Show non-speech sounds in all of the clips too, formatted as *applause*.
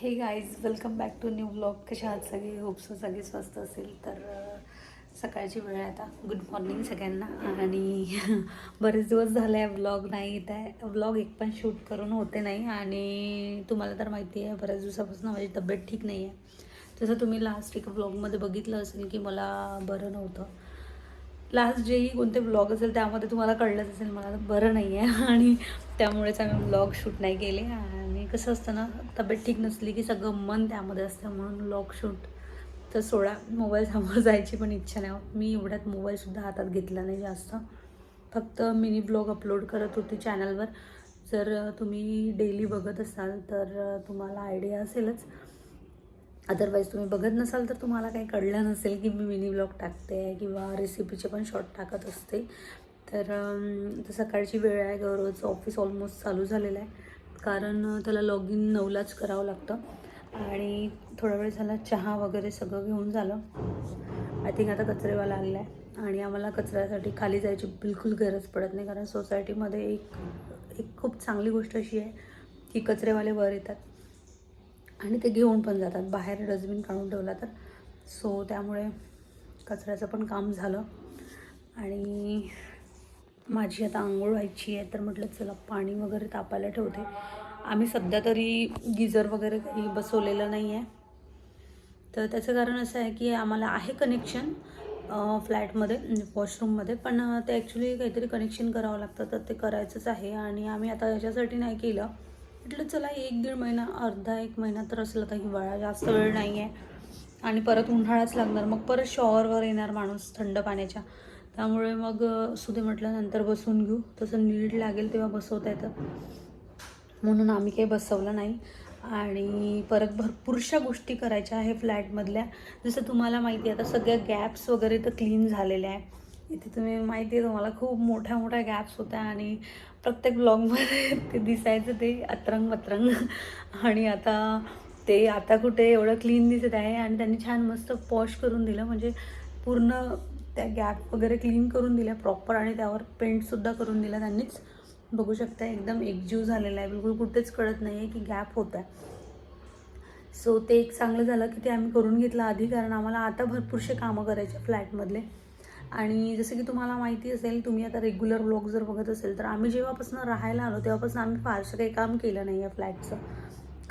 Hey guys welcome back to new blog कशा आहात सगळे? होप्स सगळे स्वस्त असेल. तर सकाळची वेळ आता. गुड मॉर्निंग सगळ्यांना. आणि *laughs* बरेच दिवस झाले आहे ब्लॉग नाही येत आहे. ब्लॉग एक पण शूट करून होते नाही. आणि तुम्हाला तर माहिती आहे बऱ्याच दिवसापासून माझी तब्येत ठीक नाही आहे. जसं तुम्ही लास्ट एक ब्लॉगमध्ये बघितलं असेल की मला बरं नव्हतं. लास्ट जेही कोणते ब्लॉग असेल त्यामध्ये तुम्हाला कळलंच असेल मला बरं नाही आहे. *laughs* आणि त्यामुळेच आम्ही ब्लॉग शूट नाही केले. आणि कसं असतं ना तब्येत ठीक नसली की सगळं मन त्यामध्ये असतं म्हणून लॉक शूट तर सोळा मोबाईल समोर जायची पण इच्छा नाही. होत मी एवढ्यात मोबाईलसुद्धा हातात घेतला नाही जास्त. फक्त मिनी ब्लॉग अपलोड करत होते चॅनलवर जर तुम्ही डेली बघत असाल तर तुम्हाला आयडिया असेलच. अदरवाईज तुम्ही बघत नसाल तर तुम्हाला काही कळलं नसेल की मी मिनी ब्लॉग टाकते किंवा रेसिपीचे पण शॉर्ट टाकत असते. तर सकाळची वेळ आहे. गौरवचं ऑफिस ऑलमोस्ट चालू झालेलं आहे. कारण त्याला लॉग इन नऊलाच करावं लागतं. आणि थोडा वेळ झाला चहा वगैरे सगळं घेऊन झालं. आय थिंक आता कचरेवाला आलेला आहे. आणि आम्हाला कचऱ्यासाठी खाली जायची बिलकुल गरज पडत नाही. कारण सोसायटीमध्ये एक एक खूप चांगली गोष्ट अशी आहे की कचरेवाले वर येतात. आणि ते घेऊन पण जातात. बाहेर डस्टबिन काढून ठेवला तर. सो त्यामुळे कचऱ्याचं पण काम झालं. आणि माझी आता आंघोळ व्हायची आहे तर म्हटलं चला पाणी वगैरे तापायला ठेवते. आम्ही सध्या तरी गिझर वगैरे काही बसवलेलं नाही आहे तर त्याचं कारण असं आहे की आम्हाला आहे कनेक्शन फ्लॅटमध्ये म्हणजे वॉशरूममध्ये पण ते ॲक्च्युली काहीतरी कनेक्शन करावं लागतं तर ते करायचंच आहे. आणि आम्ही आता याच्यासाठी नाही केलं. म्हटलं चला एक दीड महिना अर्धा एक महिना तर असलं तर हिवाळा जास्त वेळ नाही आहे आणि परत उन्हाळाच लागणार मग परत शॉवरवर येणार माणूस थंड पाण्याच्या. त्यामुळे मग सुदे म्हटलं नंतर बसून घेऊ. तसं नीट लागेल तेव्हा बसवता येतं. म्हणून आम्ही काही बसवलं नाही. आणि परत भरपूरशा गोष्टी करायच्या आहे फ्लॅटमधल्या. जसं तुम्हाला माहिती आहे आता सगळ्या गॅप्स वगैरे तर क्लीन झालेल्या आहे. इथे तुम्ही माहिती आहे तुम्हाला खूप मोठ्या मोठ्या गॅप्स होत्या आणि प्रत्येक ब्लॉगमध्ये *laughs* ते दिसायचं ते अतरंग मत्रंग आणि आता ते आता कुठे एवढं क्लीन दिसत आहे आणि त्यांनी छान मस्त पॉश करून दिलं. म्हणजे पूर्ण त्या गॅप वगैरे क्लीन करून दिल्या प्रॉपर आणि त्यावर पेंटसुद्धा करून दिला त्यांनीच. बघू शकता एकदम एकजीव झालेला आहे. बिलकुल कुठेच कळत नाही आहे की गॅप होत आहे सो ते एक चांगलं झालं की ते आम्ही करून घेतलं आधी कारण आम्हाला आता भरपूरसे कामं करायचे फ्लॅटमधले. आणि जसं की तुम्हाला माहिती असेल तुम्ही आता रेग्युलर ब्लॉग जर बघत असेल तर आम्ही जेव्हापासून राहायला आलो तेव्हापासून आम्ही फारसं काही काम केलं नाही आहे फ्लॅटचं.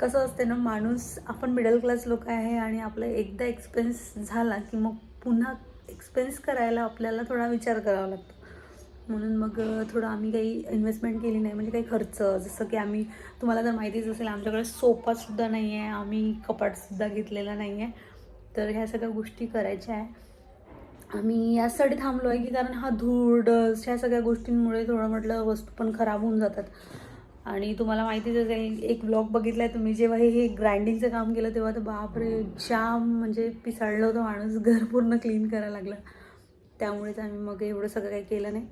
कसं असते ना माणूस आपण मिडल क्लास लोक आहे आणि आपलं एकदा एक्सपेन्स झाला की मग पुन्हा एक्सपेन्स करायला आपल्याला थोडा विचार करावा लागतो. म्हणून मग थोडं आम्ही काही इन्व्हेस्टमेंट केली नाही म्हणजे काही खर्च जसं की आम्ही तुम्हाला तर माहितीच असेल आमच्याकडे सोपासुद्धा नाही आहे आम्ही कपाटसुद्धा घेतलेला नाही आहे तर ह्या सगळ्या गोष्टी करायच्या आहे. आम्ही यासाठी थांबलो आहे की कारण हा धूळ डस्ट ह्या सगळ्या गोष्टींमुळे थोडं म्हटलं वस्तू पण खराब होऊन जातात. आणि तुम्हाला माहितीच असेल एक ब्लॉग बघितला आहे तुम्ही जेव्हा हे हे ग्राइंडिंगचं काम केलं तेव्हा तर बापरे जाम म्हणजे पिसाळलं होतं माणूस घर पूर्ण क्लीन करायला लागलं. त्यामुळेच आम्ही मग एवढं सगळं काही केलं नाही.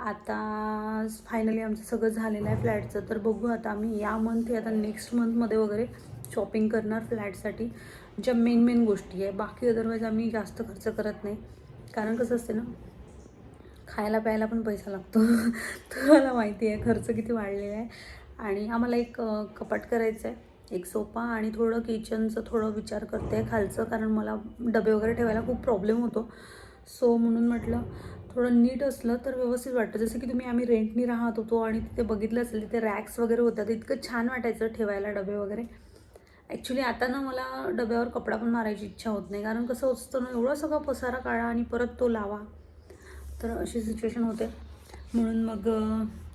आता फायनली आमचं सगळं झालेलं आहे फ्लॅटचं तर बघू आता आम्ही या मंथ आता नेक्स्ट मंथमध्ये वगैरे शॉपिंग करणार फ्लॅटसाठी ज्या मेन मेन गोष्टी आहे. बाकी अदरवाईज आम्ही जास्त खर्च करत नाही. कारण कसं असते ना खायला प्यायला पण पैसा लागतो. *laughs* तुम्हाला माहिती आहे खर्च किती वाढलेला आहे. आणि आम्हाला एक कपाट करायचं आहे एक सोफा आणि थोडं किचनचं थोडं विचार करते खालचं कारण मला डबे वगैरे ठेवायला खूप प्रॉब्लेम होतो. सो म्हणून म्हटलं थोडं नीट असलं तर व्यवस्थित वाटतं. जसं की तुम्ही आम्ही रेंटनी राहत होतो आणि तिथे बघितलं असेल तिथे रॅक्स वगैरे होत्या तर इतकं छान वाटायचं ठेवायला डबे वगैरे. ॲक्च्युली आता ना मला डब्यावर कपडा पण मारायची इच्छा होत नाही कारण कसं असतं ना एवढा सगळा पसारा काढा आणि परत तो लावा. तर अशी सिच्युएशन होते. म्हणून मग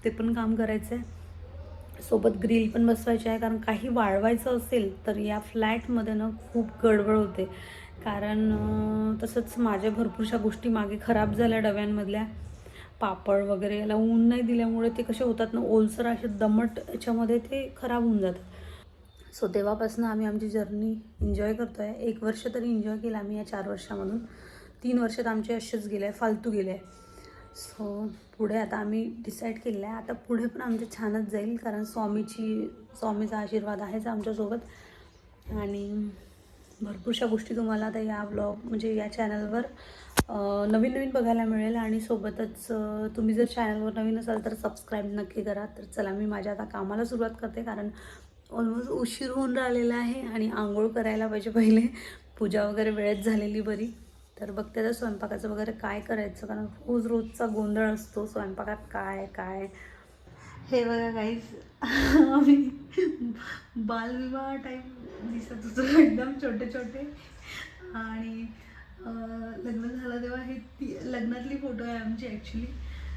ते पण काम करायचं आहे सोबत ग्रिल पण बसवायचे आहे. कारण काही वाळवायचं असेल तर या फ्लॅटमध्ये ना खूप गडबड होते. कारण तसंच माझ्या भरपूरशा गोष्टी मागे खराब झाल्या डब्यांमधल्या. पापड वगैरे याला ऊन नाही दिल्यामुळे ते कसे होतात ना ओलसर असे दमट याच्यामध्ये ते खराब होऊन जातात. सो तेव्हापासून आम्ही आमची जर्नी एन्जॉय करतो आहे एक वर्ष तरी एन्जॉय केलं आम्ही या चार वर्षामधून. तीन वर्षात आमचे असेच गेले आहे फालतू गेले. आहे सो पुढे आता आम्ही डिसाईड केलेलं आहे. आता पुढे पण आमचे छानच जाईल कारण स्वामीची स्वामीचा आशीर्वाद आहेच आमच्यासोबत. आणि भरपूरशा गोष्टी तुम्हाला आता या ब्लॉग म्हणजे या चॅनलवर नवीन नवीन बघायला मिळेल. आणि सोबतच तुम्ही जर चॅनलवर नवीन असाल तर सबस्क्राईब नक्की करा. तर चला मी माझ्या आता कामाला सुरुवात करते कारण ऑलमोस्ट उशीर होऊन राहिलेला आहे आणि आंघोळ करायला पाहिजे पहिले. पूजा वगैरे वेळेत झालेली बरी. तर बघते तर स्वयंपाकाचं वगैरे काय करायचं? कारण रोज रोजचा गोंधळ असतो. स्वयंपाकात काय काय हे बघा काहीच *laughs* आम्ही बालविवाह टाईप दिसत होतो *laughs* एकदम छोटे छोटे. आणि लग्न झालं तेव्हा हे ती लग्नातली फोटो आहे आमची ॲक्च्युली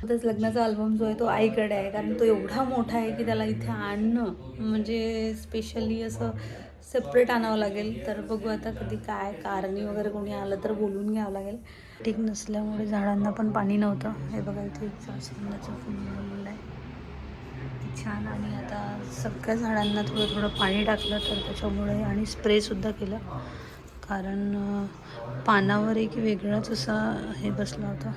तसंच लग्नाचा अल्बम जो आहे तो आईकडे आहे. कारण तो एवढा मोठा आहे की त्याला इथे आणणं म्हणजे स्पेशली असं सेपरेट आणावं लागेल. तर बघू आता कधी काय कारणी वगैरे कोणी आलं तर बोलून घ्यावं लागेल. ठीक नसल्यामुळे झाडांना पण पाणी नव्हतं. हे बघा इथे जास्वंदाचं फुल बनलेलं आहे. छान आणि आता सगळ्या झाडांना थोडं थोडं पाणी टाकलं तर त्याच्यामुळे आणि स्प्रेसुद्धा केलं. कारण पानावर एक वेगळाच असा हे बसला होता.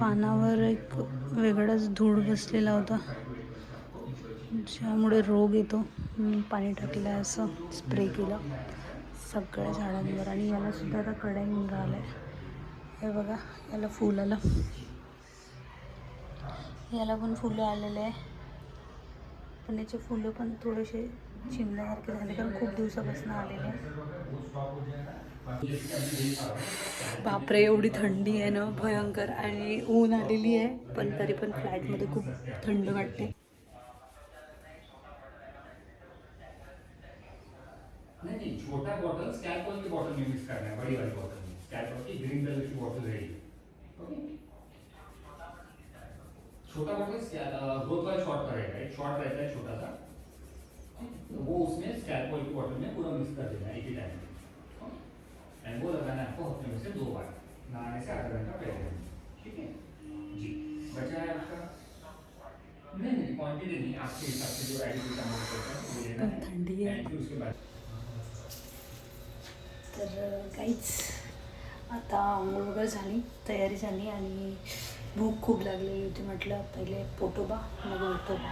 पानावर एक वेगळाच धूळ बसलेला होता. ज्यामुळे रोग येतो. पाणी टाकलं आहे असं स्प्रे केलं. सगळ्या झाडांवर आणि याला सुद्धा आता कडा येऊन राहिलं आहे हे बघा याला फूल आलं. याला पण फुलं आलेले आहे. पण याचे फुलं पण थोडेसे चिमल्यासारखे झाले कारण खूप दिवसापासून आलेले आहे. बापरे एवढी थंडी आहे ना भयंकर. आणि ऊन आलेली आहे पण तरी पण फ्लॅटमध्ये खूप थंड वाटते. मिक्स करना है बड़ी वाली बॉटल में स्कैल्पल की ग्रीन कलर की बॉटल रहेगी ओके छोटा बॉटल ग्रोथ वाला शॉर्ट का रहेगा एक शॉर्ट रहता है छोटा सा तो वो उसमें स्कैल्पल की बॉटल में पूरा मिक्स कर देना है एक ही टाइम में। एंड वो लगाना है आपको हफ़्ते में से दो बार। नहाने से आधा घंटा पहले। ठीक है? जी। बचा है आपका? नहीं नहीं क्वांटिटी नहीं आपके हिसाब से जो अमाउंट होता है वो लेना है। And फिर उसके बाद। तर काहीच. आता आंघोळ वगैरे झाली तयारी झाली आणि भूक खूप लागलेली होती म्हटलं पहिले पोटोबा मग उठोबा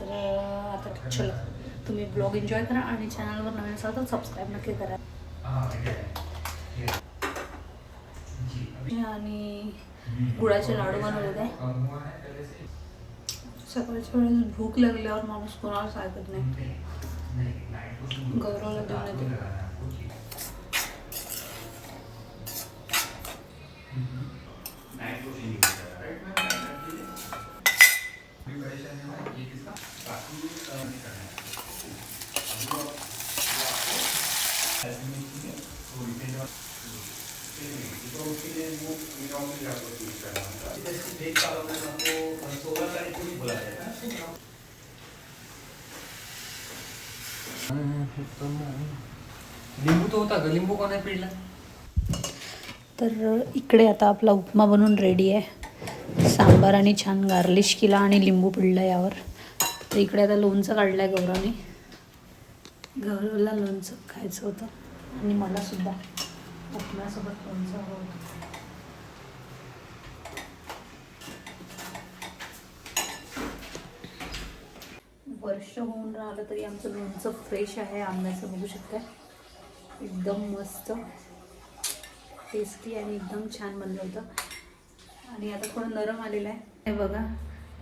तर आता चला तुम्ही ब्लॉग एन्जॉय करा आणि चॅनलवर नवीन असाल तर सबस्क्राईब नक्की करा. आणि गुळाचे लाडू बनवले है से सकाळच्या वेळेस भूक लागल्यावर माणूस कोणालाच ऐकत नाही. गौरवला देऊन येते. लगाना है आपको, ठीक है। नाइट को चेंज हो जाएगा, राइट मैम? नाइट रख दीजिए। अभी परेशानी है, ये किसका? बाकी, अ, नहीं करना है। अभी तो आप- वो आपको ऐसे में कीजिए, तो इसे जो आप- तो उसके लिए वो मीटर में आपको यूज करना होगा। जैसे डेट का अगर आपको सोलह तारीख को ही बोला जाएगा ना, लिंबू तो होता का? लिंबू कोणा पिळला? तर इकडे आता आपला उपमा बनून रेडी आहे. सांबार आणि छान गार्लिश केला आणि लिंबू पिळलं यावर. तर इकडे आता लोणचं काढलं आहे गौरवने गौरवला लोणचं खायचं होतं. आणि मलासुद्धा. उपमासोबत उपम्यासोबत लोणचं हवं होतं. वर्ष होऊन राहिलं तरी आमचं लोणचं फ्रेश आहे आंब्याचं बघू शकता एकदम मस्त. टेस्टी आणि एकदम छान बनलं होतं. आणि आता थोडं नरम आलेलं आहे. हे बघा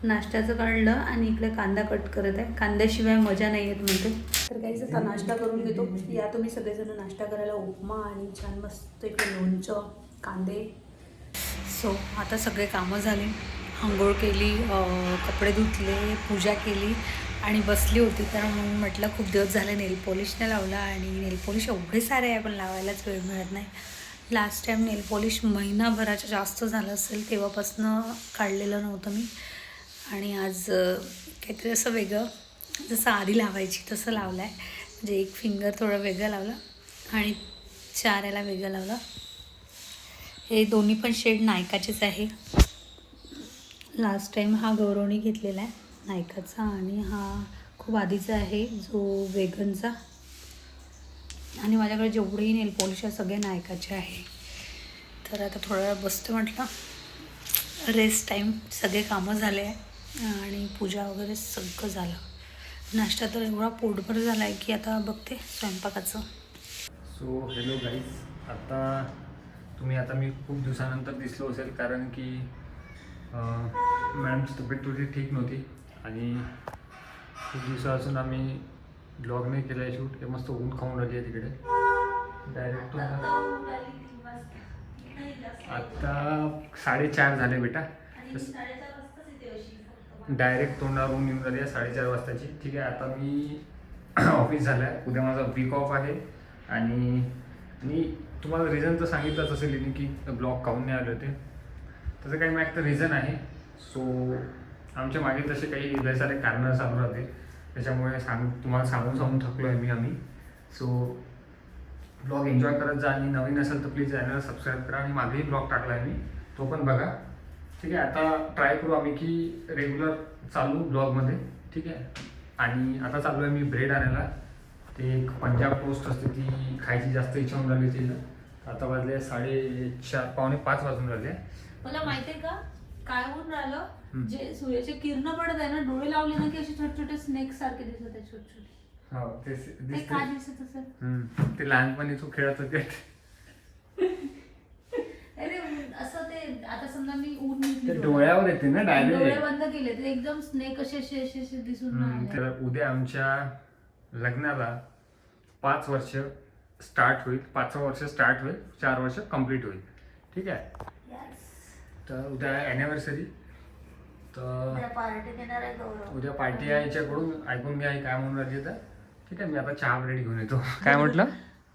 नाश्त्याचं काढलं आणि इकडे कांदा कट करत आहे. कांद्याशिवाय मजा नाही येत म्हणते. तर काहीच आता नाश्ता करून घेतो. या तुम्ही सगळेजण नाश्ता करायला उपमा आणि छान मस्त इकडे लोणचं कांदे. सो आता सगळे कामं झाले. आंघोळ केली कपडे धुतले पूजा केली. आणि बसली होती तर मग म्हटलं खूप दिवस झाले नेल पॉलिश नाही लावला आणि नेल पॉलिश एवढे सारे आहे पण लावायलाच वेळ मिळत नाही. लास्ट टाईम नेल पॉलिश महिनाभराच्या जास्त झालं असेल तेव्हापासनं काढलेलं नव्हतं मी. आणि आज काहीतरी असं वेगळं जसं आधी लावायची तसं लावलं आहे म्हणजे एक फिंगर थोडं वेगळं लावलं आणि चार याला वेगळं लावलं. हे दोन्ही पण शेड नायकाचेच आहे. लास्ट टाईम हा गौरवणी घेतलेला आहे. नायकाचा आणि हा खूप आधीचा आहे जो वेगनचा. आणि माझ्याकडे जेवढेही नेल पॉलिश आहे सगळे नायकाचे आहे. तर आता थोडा वेळ बसते म्हटलं. रेस्ट टाईम सगळे कामं झाले आहे. आणि पूजा वगैरे सगळं झालं. नाश्ता तर एवढा पोटभर झाला आहे की आता बघते स्वयंपाकाचं. सो हॅलो गाईज आता तुम्ही आता मी खूप दिवसानंतर दिसलो असेल कारण की मॅडमची तब्येत थोडी ठीक नव्हती. आणि खूप दिवसापासून आम्ही ब्लॉग नाही केला आहे शूट हे मस्त ऊन खाऊन राहिली आहे तिकडे. डायरेक्ट आता साडेचार झाले बेटा. डायरेक्ट तोंडावरून येऊन राहिली आहे साडेचार वाजताची. ठीक आहे आता मी ऑफिस झालं आहे उद्या माझा वीक ऑफ आहे. आणि आणि तुम्हाला रिझन तर सांगितलंच असेल की ब्लॉग काहून नाही आले होते. तसं काही मॅक तर रिझन आहे. सो आमच्या मागे तसे काही लय सारे कारणं चालू राहते त्याच्यामुळे सांग तुम्हाला सांगून सांगून थकलो आहे मी आम्ही. सो ब्लॉग एन्जॉय करत जा आणि नवीन असेल तर प्लीज चॅनल सबस्क्राईब करा आणि मागेही ब्लॉग टाकला आहे मी. तो पण बघा. ठीक आहे आता ट्राय करू आम्ही की रेग्युलर चालू ब्लॉगमध्ये ठीक आहे. आणि आता चालू आहे मी ब्रेड आणायला. ते एक पंजाब टोस्ट असते ती खायची जास्त इच्छा होऊन राहिली तिला. आता वाजले साडेचार पावणे पाच वाजून राहिले. मला माहिती आहे का? काय होऊन राहिलं? जे सूर्याचे किरण पडत आहे ना डोळे लावले ना की असे छोटे छोटे स्नेक सारखे दिसत आहे छोटे छोटे हो ते ते दिसते काय दिसत असेल? हम्म. ते लहानपणी तू खेळत होते. अरे असं ते आता समजा मी ऊन ते डोळ्यात. डोळ्यावर येते ना डोळे डायरेक्ट बंद केले तर एकदम स्नेक असे असे असे असे दिसून राहिले. तर उद्या आमच्या लग्नाला पाच वर्ष स्टार्ट होईल. पाचवं वर्ष स्टार्ट होईल. चार वर्ष कंप्लीट होईल. ठीक आहे? Yes. तर उद्या अॅनिव्हर्सरी तर उद्या पार्टी देणार आहे गौरव. उद्या पार्टी आहे याच्याकडून. ऐकून घ्या ही काय म्हणून राहिली तर. ठीक आहे मी आता चहा ब्रेड घेऊन येतो. *laughs* काय म्हटलं?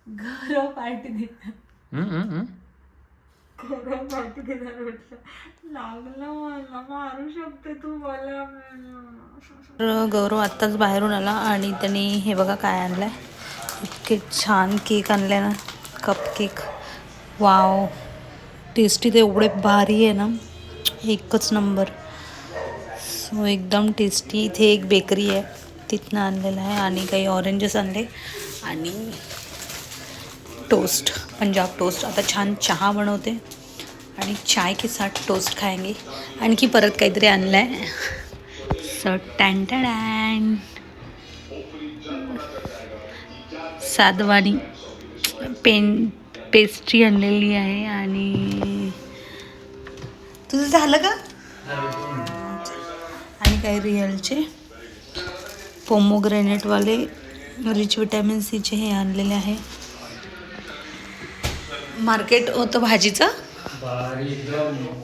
गौरव पार्टी देणार. हम्म, हम्म, हम्म. गौरव पार्टी देणार म्हटलं. लागलं मला मारू शकते तू मला. तर गौरव आत्ताच बाहेरून आला आणि त्यांनी हे बघा काय आणलंय. इतके छान केक आणले ना. Cup cake. वाव. टेस्टी ते एवढे भारी आहे ना. एकच नंबर. सो एकदम टेस्टी इथे एक बेकरी आहे. तिथनं आणलेलं आहे आणि काही ऑरेंजेस आणले. आणि टोस्ट पंजाब टोस्ट आता छान चहा बनवते. आणि चाय के साथ टोस्ट खाएंगे. आणखी परत काहीतरी आणलं आहे सो टॅन टॅन साधवानी पेन पेस्ट्री आणलेली आहे आणि तुझं झालं का? काय रियलचे रिअलचे? पोमोग्रेनेटवाले रिच विटॅमिन सीचे हे आणलेले आहे. मार्केट होतं भाजीचं?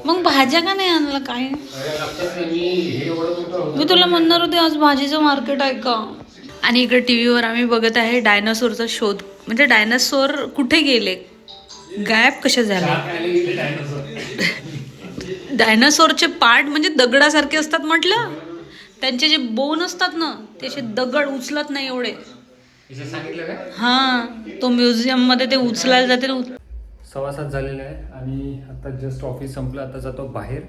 मग भाज्या का नाही आणलं काय? मी तुला म्हणणार होते आज भाजीचं मार्केट आहे का? आणि इकडे टी व्हीवर आम्ही बघत आहे डायनासोरचा शोध. म्हणजे डायनासोर कुठे गेले? गायब कसे झाले? डायनासोरचे पार्ट म्हणजे दगडासारखे असतात म्हटलं? त्यांचे जे बोन असतात ना ते असे दगड उचलत नाही एवढे. हिचं सांगितलं काय हा तो म्युझियममध्ये ते उचलायला जाते सव्वा सात झालेले आहे आणि आता जस्ट ऑफिस संपलं आता जातो बाहेर.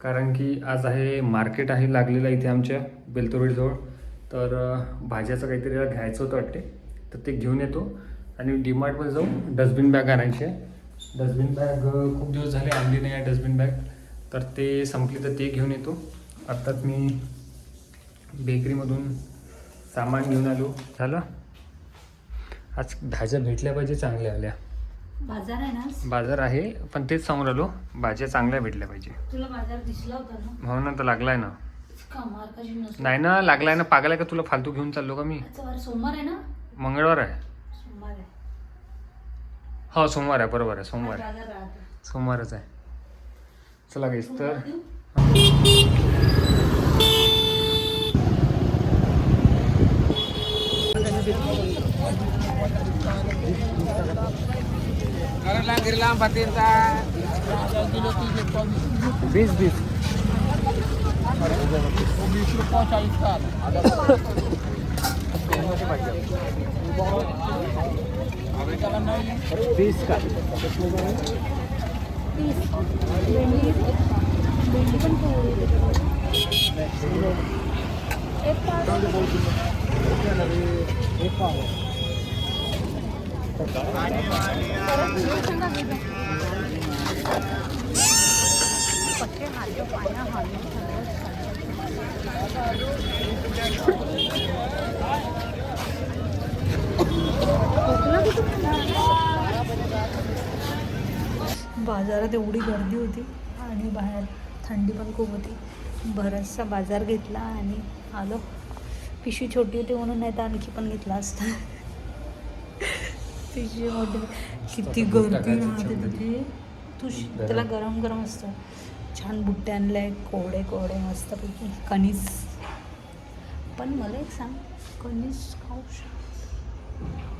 कारण की आज आहे मार्केट आहे लागलेलं इथे आमच्या बेलतोडीजवळ तर भाज्याचं काहीतरी घ्यायचं होतं वाटते. तर ते घेऊन येतो. आणि डीमार्टमध्ये जाऊन डस्टबिन बॅग आणायची. आहे डस्टबिन बॅग खूप दिवस झाले आणली नाही आहे डस्टबिन बॅग तर ते संपली तर ते घेऊन येतो. आत्ताच मी बेकरीमधून सामान घेऊन आलो. झालं? आज भाज्या भेटल्या पाहिजे चांगल्या आल्या. बाजार आहे ना बाजार आहे पण तेच सांगून राहिलो भाज्या चांगल्या भेटल्या पाहिजे. तुला बाजार दिसला होता ना? म्हणून तर लागलाय ना. नसतो. नाही ना लागलाय ना पागल आहे का तुला? फालतू घेऊन चाललो का मी? आजचा वार सोमवार आहे ना? मंगळवार आहे. सोमवार आहे. हो सोमवार आहे बरोबर आहे सोमवार आज आहे. बाजार राहतो. सोमवारच आहे. चला गाईस तर सोमवार देऊ? बीस बीस बीस का बाजारात एवढी गर्दी होती आणि बाहेर थंडी पण खूप होती. बराचसा बाजार घेतला आणि आलो. पिशवी छोटी होती म्हणून नाही तर आणखी पण घेतला असता. पिशवी मोठी किती गर्दी राहते. तिथे. तू श- गरम. त्याला गरम गरम असतं. छान बुट्टे आणले कोवडे कोवडे मस्तपैकी. कणीस. पण मला एक सांग कणीस खाऊ शकतो.